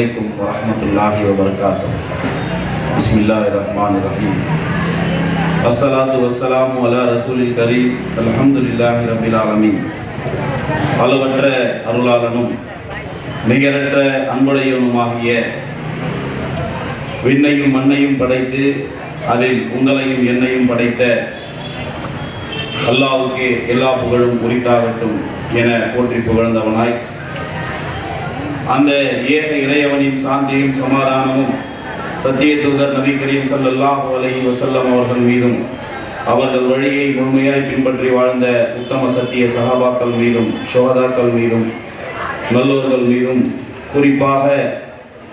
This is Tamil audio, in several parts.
عليكم ورحمة الله وبركاته بسم الله الرحمن الرحيم الصلاة والسلام على رسول الكريم الحمد لله رب العالمين அளவற்ற அருளாளனும் நிகரற்ற அன்புடையவனுமாகிய விண்ணையும் மண்ணையும் படைத்து அதில் உங்களையும் என்னையும் படைத்த அல்லாவுக்கே எல்லா புகழும் உரித்தாகட்டும் என போற்றி புகழ்ந்தவனாய் அந்த ஏக இறையவனின் சாந்தியும் சமாதானமும் சத்திய தூதர் நபி கரீம் ஸல்லல்லாஹு வசல்லம் அவர்கள் மீதும் அவர்கள் வழியை முழுமையாய் பின்பற்றி வாழ்ந்த உத்தம சத்திய சகாபாக்கள் மீதும் சோகதாக்கள் மீதும் நல்லோர்கள் மீதும் குறிப்பாக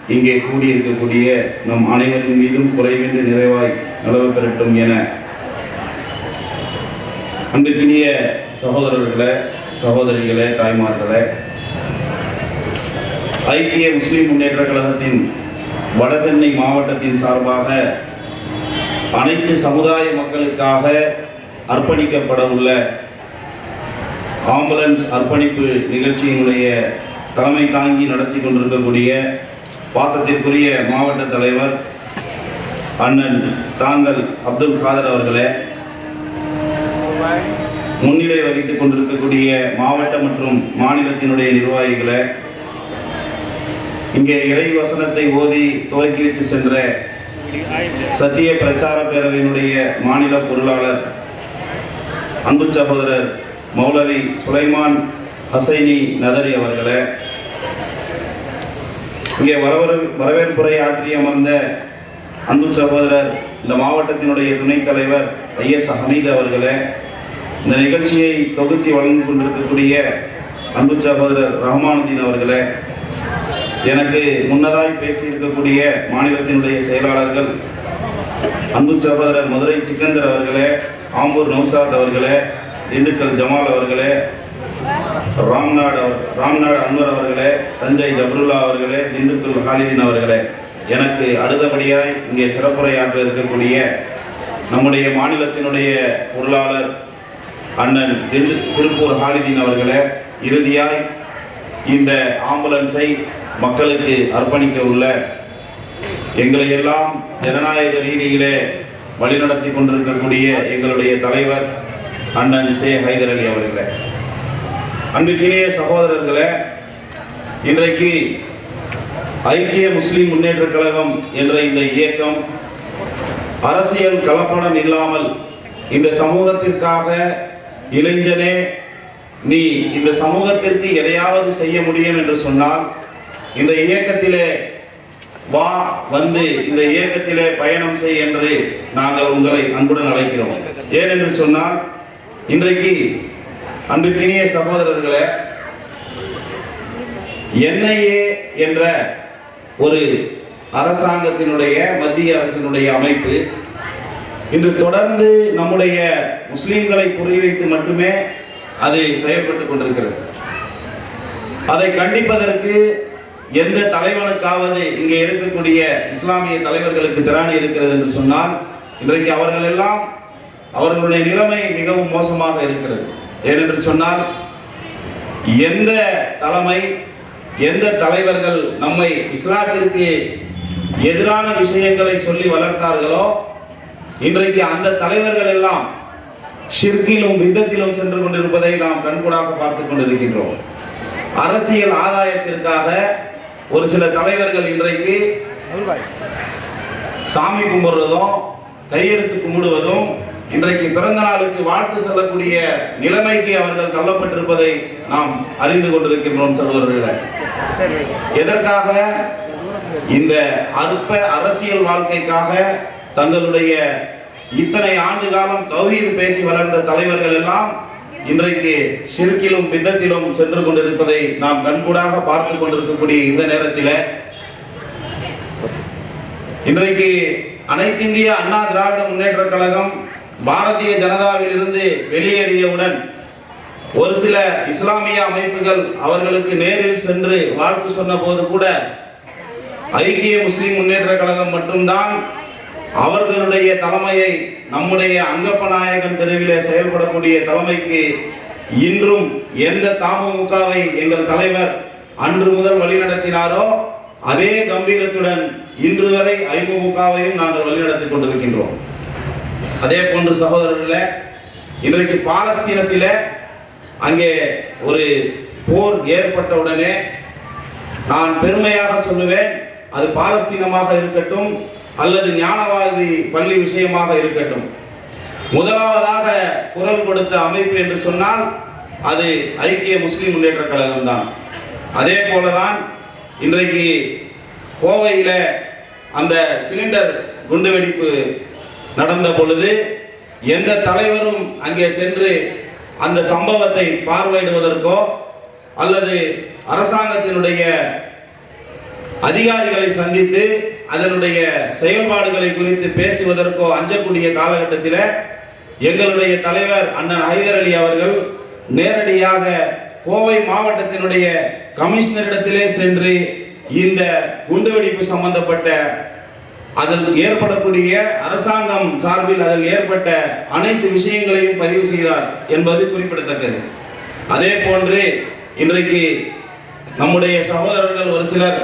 இங்கே கூடியிருக்கக்கூடிய நம் அனைவரின் மீதும் குறைவின்றி நிறைவாய் நலவு பெறட்டும் என அன்புக்கினிய சகோதரர்களே சகோதரிகளே தாய்மார்களே ஐக்கிய முஸ்லிம் முன்னேற்ற கழகத்தின் வடசென்னை மாவட்டத்தின் சார்பாக அனைத்து சமுதாய மக்களுக்காக அர்ப்பணிக்கப்பட உள்ள ஆம்புலன்ஸ் அர்ப்பணிப்பு நிகழ்ச்சியினுடைய தலைமை தாங்கி நடத்தி கொண்டிருக்கக்கூடிய பாசத்திற்குரிய மாவட்ட தலைவர் அண்ணன் தாங்கல் அப்துல் காதர் அவர்களே முன்னிலை வகித்துக் கொண்டிருக்கக்கூடிய மாவட்ட மற்றும் மாநிலத்தினுடைய நிர்வாகிகளை இங்கே இறை வசனத்தை ஓதி துவக்கி வைத்து சென்ற சத்திய பிரச்சார பேரவையினுடைய மாநில பொருளாளர் அன்பு சகோதரர் மௌலவி சுலைமான் ஹசைனி நதரி அவர்களே இங்கே வரவர வரவேற்புரை ஆற்றி அமர்ந்த அன்பு சகோதரர் இந்த மாவட்டத்தினுடைய துணைத் தலைவர் ஐஎஸ் ஹமீத் அவர்களே இந்த நிகழ்ச்சியை தொகுத்தி வழங்கி கொண்டிருக்கக்கூடிய அன்பு சகோதரர் ரஹ்மானுதீன் அவர்களே எனக்கு முன்னதாய் பேசியிருக்கக்கூடிய மாநிலத்தினுடைய செயலாளர்கள் அன்பு சகோதரர் மதுரை சிக்கந்தர் அவர்களே ஆம்பூர் நௌசாத் அவர்களே திண்டுக்கல் ஜமால் அவர்களே ராம்நாடு ராம்நாடு அன்வர் அவர்களே தஞ்சை ஜப்ருல்லா அவர்களே திண்டுக்கல் ஹாலிதீன் அவர்களே எனக்கு அடுத்தபடியாய் இங்கே சிறப்புரையாற்ற இருக்கக்கூடிய நம்முடைய மாநிலத்தினுடைய பொருளாளர் அண்ணன் திண்டு திருப்பூர் ஹாலிதீன் அவர்களே இறுதியாய் இந்த ஆம்புலன்ஸை மக்களுக்கு அர்ப்பணிக்க உள்ள எங்களை எல்லாம் ஜனநாயக ரீதியிலே வழிநடத்தி கொண்டிருக்கக்கூடிய எங்களுடைய தலைவர் அண்ணன் சே. ஹைதர் அலி அவர்களே. அன்புக்கினிய சகோதரர்களே இன்றைக்கு ஐக்கிய முஸ்லிம் முன்னேற்ற கழகம் என்ற இந்த இயக்கம் அரசியல் கலப்படம் இல்லாமல் இந்த சமூகத்திற்காக இளைஞனே நீ இந்த சமூகத்திற்கு எதையாவது செய்ய முடியும் என்று சொன்னால் இந்த இயக்கத்திலே வா வந்து இந்த இயக்கத்திலே பயணம் செய் என்று நாங்கள் உங்களை அன்புடன் அழைக்கிறோம். ஏனென்று சொன்னால் இன்றைக்கு அன்புக்கினிய சகோதரர்களே என்ஐஏ என்ற ஒரு அரசாங்கத்தினுடைய மத்திய அரசினுடைய அமைப்பு இன்று தொடர்ந்து நம்முடைய முஸ்லிம்களை குறிவைத்து மட்டுமே அது செயல்பட்டு கொண்டிருக்கிறது. அதை கண்டிப்பதற்கு எந்த தலைவனுக்காவது இங்கே இருக்கக்கூடிய இஸ்லாமிய தலைவர்களுக்கு திராணி இருக்கிறது என்று சொன்னால் இன்றைக்கு அவர்கள் எல்லாம் அவர்களுடைய நிலைமை மிகவும் மோசமாக இருக்கிறது. ஏனென்று சொன்னால் எந்த தலைமை எந்த தலைவர்கள் நம்மை இஸ்லாத்திற்கு எதிரான விஷயங்களை சொல்லி வளர்த்தார்களோ இன்றைக்கு அந்த தலைவர்கள் எல்லாம் ஷிர்கிலும் விதத்திலும் சென்று கொண்டிருப்பதை நாம் கண்கூடாக பார்த்து கொண்டிருக்கின்றோம். அரசியல் ஆதாயத்திற்காக ஒரு சில தலைவர்கள் இன்றைக்கு சாமி கும்பிடுறதும் கையெடுத்து கும்பிடுவதும் இன்றைக்கு பிறந்த நாளுக்கு வாழ்த்து சொல்லக்கூடிய நிலைமைக்கு அவர்கள் தள்ளப்பட்டிருப்பதை நாம் அறிந்து கொண்டிருக்கின்றோம் சகோதரர்களே. எதற்காக? இந்த அற்ப அரசியல் வாழ்க்கைக்காக தங்களுடைய இத்தனை ஆண்டு காலம் தௌஹீது பேசி வளர்ந்த தலைவர்கள் எல்லாம் இன்றைக்கு சிறுக்கிலும் பித்தத்திலும் சென்று கொண்டிருப்பதை நாம் கண்கூடாக பார்த்து கொண்டிருக்கக்கூடிய இந்த நேரத்தில் இன்றைக்கு அனைத்திந்திய அண்ணா திராவிட முன்னேற்ற கழகம் பாரதிய ஜனதாவில் இருந்து வெளியேறியவுடன் ஒரு சில இஸ்லாமிய அமைப்புகள் அவர்களுக்கு நேரில் சென்று வாழ்த்து சொன்ன போது கூட ஐக்கிய முஸ்லிம் முன்னேற்ற கழகம் மட்டும்தான் அவர்களுடைய தலைமையை நம்முடைய அங்கப்ப நாயகன் தெருவிலே செயல்படக்கூடிய தலைமைக்கு இன்றும் எந்த தாமமுகவை எங்கள் தலைவர் அன்று முதல் வழிநடத்தினாரோ அதே கம்பீரத்துடன் இன்று வரை ஐமுகவையும் நாங்கள் வழிநடத்திக் கொண்டிருக்கின்றோம். அதே போன்று சகோதரர்களே இன்றைக்கு பாலஸ்தீனத்தில் அங்கே ஒரு போர் ஏற்பட்ட உடனே நான் பெருமையாக சொல்லுவேன் அது பாலஸ்தீனமாக இருக்கட்டும் அல்லது ஞானவாதி பள்ளி விஷயமாக இருக்கட்டும். முதலாவதாக குரல் கொடுத்த அமைப்பு என்று சொன்னால் அது ஐக்கிய முஸ்லிம் முன்னேற்ற கழகம் தான் அதே போலதான் இன்றைக்கு கோவையில் அந்த சிலிண்டர் குண்டுவெடிப்பு நடந்த பொழுது எந்த தலைவரும் அங்கே சென்று அந்த சம்பவத்தை பார்வையிடுவதற்கோ அல்லது அரசாங்கத்தினுடைய அதிகாரிகளை சந்தித்து அதனுடைய செயல்பாடுகளை குறித்து பேசுவதற்கோ அஞ்சக்கூடிய காலகட்டத்தில் எங்களுடைய தலைவர் அண்ணன் ஹைதர் அலி அவர்கள் நேரடியாக கோவை மாவட்டத்தினுடைய கமிஷனரிடத்திலே சென்று இந்த குண்டுவெடிப்பு சம்பந்தப்பட்ட அதில் ஏற்படக்கூடிய அரசாங்கம் சார்பில் அதில் ஏற்பட்ட அனைத்து விஷயங்களையும் பதிவு செய்தார் என்பது குறிப்பிடத்தக்கது. அதே போன்று இன்றைக்கு நம்முடைய சகோதரர்கள் ஒரு சிலர்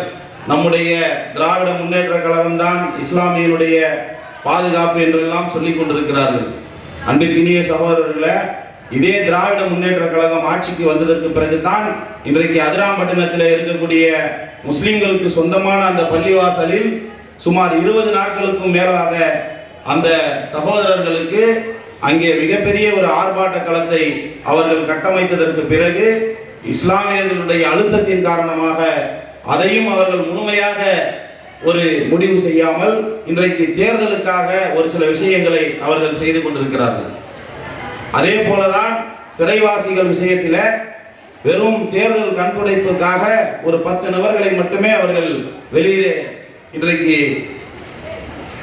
நம்முடைய திராவிட முன்னேற்ற கழகம் தான் இஸ்லாமியனுடைய பாதுகாப்பு என்றெல்லாம் சொல்லிக் கொண்டிருக்கிறார்கள். அன்பிற்கினிய சகோதரர்களே இதே திராவிட முன்னேற்ற கழகம் ஆட்சிக்கு வந்ததற்கு பிறகுதான் இன்றைக்கு அதிராம்பட்டினத்தில் இருக்கக்கூடிய முஸ்லிம்களுக்கு சொந்தமான அந்த பள்ளிவாசலில் சுமார் இருபது நாட்களுக்கும் மேலாக அந்த சகோதரர்களுக்கு அங்கே மிகப்பெரிய ஒரு ஆர்ப்பாட்ட களத்தை அவர்கள் கட்டமைத்ததற்கு பிறகு இஸ்லாமியர்களுடைய அழுத்தத்தின் காரணமாக அதையும் அவர்கள் முழுமையாக ஒரு முடிவு செய்யாமல் இன்றைக்கு தேர்தலுக்காக ஒரு சில விஷயங்களை அவர்கள் செய்து கொண்டிருக்கிறார்கள். அதே போலதான் சிறைவாசிகள் விஷயத்தில் வெறும் தேர்தல் கண்துடைப்புக்காக ஒரு பத்து நபர்களை மட்டுமே அவர்கள் வெளியிலே இன்றைக்கு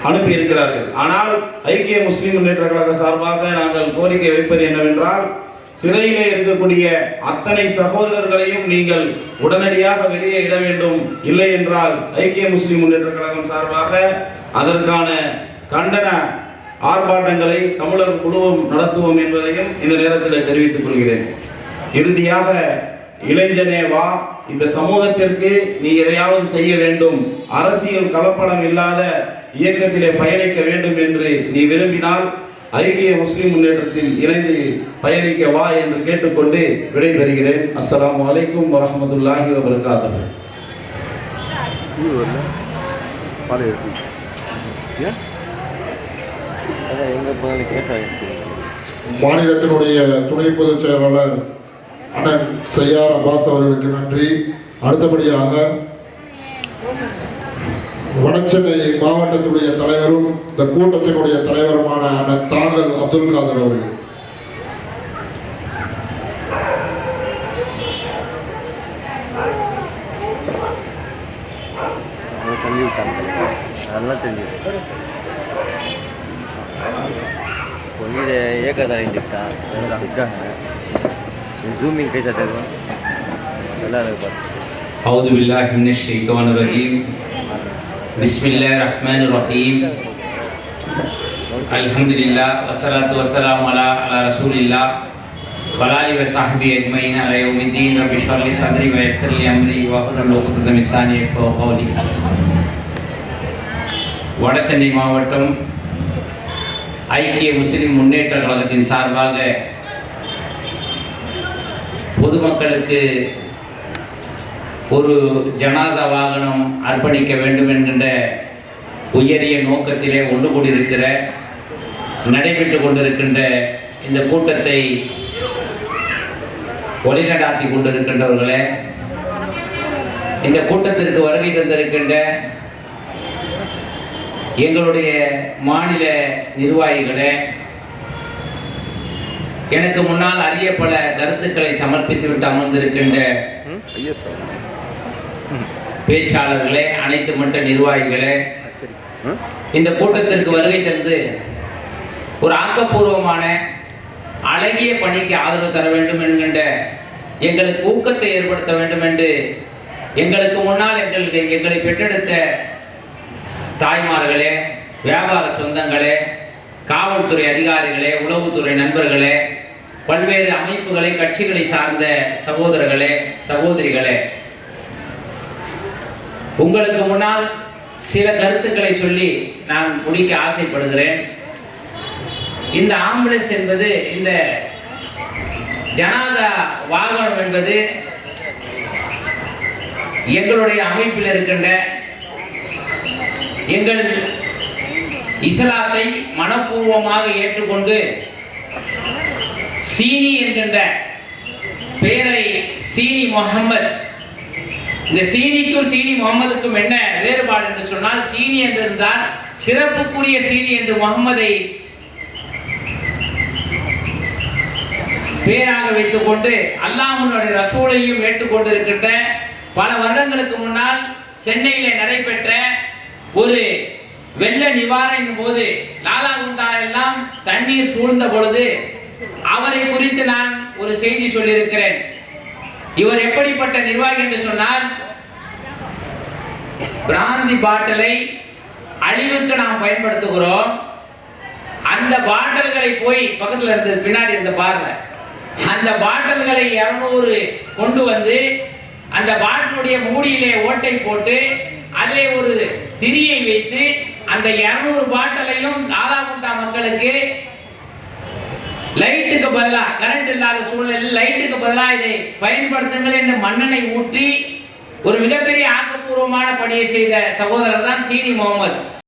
அனுப்பி இருக்கிறார்கள் ஆனால் ஐக்கிய முஸ்லிம் முன்னேற்ற கழக சார்பாக நாங்கள் கோரிக்கை வைப்பது என்னவென்றால் சிறையிலே இருக்கக்கூடிய அத்தனை சகோதரர்களையும் நீங்கள் உடனடியாக வெளியே இட வேண்டும். இல்லை என்றால் ஐக்கிய முஸ்லிம் முன்னேற்ற கழகம் சார்பாக அதற்கான கண்டன ஆர்ப்பாட்டங்களை தமிழர் குழுவும் நடத்துவோம் என்பதையும் இந்த நேரத்தில் தெரிவித்துக் கொள்கிறேன். இறுதியாக இளைஞனே வா இந்த சமூகத்திற்கு நீ எதையாவது செய்ய வேண்டும். அரசியல் கலப்படம் இல்லாத இயக்கத்திலே பயணிக்க வேண்டும் என்று நீ விரும்பினால் ஐக்கிய முஸ்லிம் முன்னேற்றத்தில் இணைந்து பயணிக்க வா என்று கேட்டுக்கொண்டு விடைபெறுகிறேன். அஸ்லாம் அலைக்கும் வரமத்துல்லாஹி வபரகாத்துஹு. மாநிலத்தினுடைய துணை பொதுச் செயலாளர் அண்ணன் செய்யார் அப்பாஸ் அவர்களுக்கு நன்றி. அடுத்தபடியாக வடசென்னை மாவட்டத்துடைய தலைவரும் இந்த கூட்டத்தினுடைய தலைவருமான தாங்கல் அப்துல் காதர் அவர்கள். அதெல்லாம் தெரிஞ்சது கொஞ்சம் ஏக்கதா இருந்துட்டான் இருக்காங்க ஜூமிங் கைசா தெரியும் நல்லா இருக்கு பாரு أعوذ بالله من الشيطان الرجيم. بسم الله الرحمن الرحيم الحمد لله والصلاة والسلام على على رسول الله وعلى آله وصحبه أجمعين على يوم الدين رب اشرح لي صدري ويسر لي أمري واحلل عقدة من لساني يفقهوا قولي வடசென்னை மாவட்டம் ஐக்கிய முஸ்லிம் முன்னேற்ற கழகத்தின் சார்பாக பொதுமக்களுக்கு ஒரு ஜனாசா வாகனம் அர்ப்பணிக்க வேண்டும் என்கின்ற உயரிய நோக்கத்திலே ஒன்று கூடியிருக்கிற நடைபெற்று கொண்டிருக்கின்ற இந்த கூட்டத்தை வழிநடாத்தி கொண்டிருக்கின்றவர்களே இந்த கூட்டத்திற்கு வருகை தந்திருக்கின்ற எங்களுடைய மாநில நிர்வாகிகளே எனக்கு முன்னால் அறிய பல கருத்துக்களை சமர்ப்பித்துவிட்டு அமர்ந்திருக்கின்ற பேச்சாளர்களே அனைத்து மட்ட நிர்வாகிகளே இந்த கூட்டத்திற்கு வருகை தந்து ஒரு ஆக்கப்பூர்வமான அழகிய பணிக்கு ஆதரவு தர வேண்டும் என்கின்ற எங்களுக்கு ஊக்கத்தை ஏற்படுத்த வேண்டும் என்று எங்களுக்கு முன்னால் எங்களுக்கு எங்களை பெற்றெடுத்த தாய்மார்களே வியாபார சொந்தங்களே காவல்துறை அதிகாரிகளே உளவுத்துறை நண்பர்களே பல்வேறு அமைப்புகளை கட்சிகளை சார்ந்த சகோதரர்களே சகோதரிகளே உங்களுக்கு முன்னால் சில கருத்துக்களை சொல்லி நான் முடிக்க ஆசைப்படுகிறேன். இந்த ஆம்புலன்ஸ் என்பது இந்த ஜனாதா வாகனம் என்பது எங்களுடைய அமைப்பில் இருக்கின்ற எங்கள் இஸ்லாத்தை மனப்பூர்வமாக ஏற்றுக்கொண்டு சீனி என்கின்ற பெயரை சீனி முகமது இந்த சீனிக்கும் சீனி முகமதுக்கும் என்ன வேறுபாடு என்று சொன்னால் சீனி என்று இருந்தால் சிறப்புக்குரிய சீனி என்று முகமதை பேராக வைத்துக்கொண்டு அல்லாஹ்வுடைய ரசூலையும் ஏற்றுக்கொண்டிருக்கின்ற பல வருடங்களுக்கு முன்னால் சென்னையில் நடைபெற்ற ஒரு வெள்ள நிவாரணின் போது லாலா குண்டா எல்லாம் தண்ணீர் சூழ்ந்த பொழுது அவரை குறித்து நான் ஒரு செய்தி சொல்லியிருக்கிறேன். இவர் எப்படிப்பட்ட நிர்வாகி என்று சொன்னால் பிராந்தி பாட்டிலை அழிவுக்கு நாம் பயன்படுத்துகிறோம். அந்த பாட்டில்களை போய் பக்கத்தில் இருந்தது பின்னாடி இருந்த பாருங்க. அந்த பாட்டில்களை இரநூறு கொண்டு வந்து அந்த பாட்டிலுடைய மூடியிலே ஓட்டை போட்டு அதிலே ஒரு திரியை வைத்து அந்த இரநூறு பாட்டிலையும் லாலாகுண்டா மக்களுக்கு லைட்டுக்கு பதிலாக கரண்ட் இல்லாத சூழ்நிலையில் லைட்டுக்கு பதிலாக இதை பயன்படுத்துங்கள் என்று மன்னனை ஊற்றி ஒரு மிகப்பெரிய ஆக்கப்பூர்வமான பணியை செய்த சகோதரர் தான் சீனி முகமது.